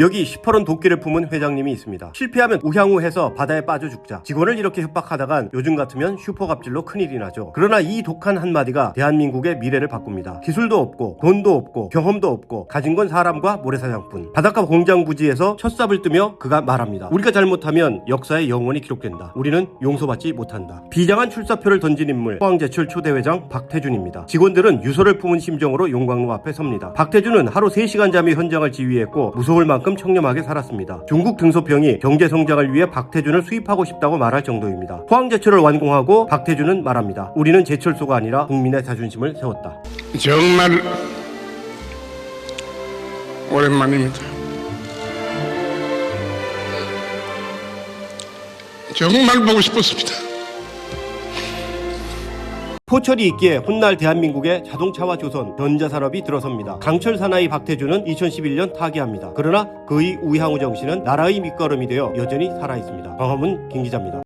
여기 시퍼런 도끼를 품은 회장님이 있습니다. 실패하면 우향우 해서 바다에 빠져 죽자. 직원을 이렇게 협박하다간 요즘 같으면 슈퍼갑질로 큰일이 나죠. 그러나 이 독한 한마디가 대한민국의 미래를 바꿉니다. 기술도 없고 돈도 없고 경험도 없고 가진 건 사람과 모래사장뿐. 바닷가 공장 부지에서 첫삽을 뜨며 그가 말합니다. 우리가 잘못하면 역사에 영원히 기록된다. 우리는 용서받지 못한다. 비장한 출사표를 던진 인물 포항제철 초대회장 박태준입니다. 직원들은 유서를 품은 심정으로 용광로 앞에 섭니다. 박태준은 하루 3시간 잠이 현장을 지휘했고 무서울 만큼 청렴하게 살았습니다. 중국 등소평이 경제 성장을 위해 박태준을 수입하고 싶다고 말할 정도입니다. 포항 제철을 완공하고 박태준은 말합니다. 우리는 제철소가 아니라 국민의 자존심을 세웠다. 정말 오랜만입니다. 정말 보고 싶었습니다. 포철이 있기에 훗날 대한민국의 자동차와 조선, 전자산업이 들어섭니다. 강철 사나이 박태준은 2011년 타계합니다. 그러나 그의 우향우 정신은 나라의 밑거름이 되어 여전히 살아있습니다. 광화문 김 기자입니다.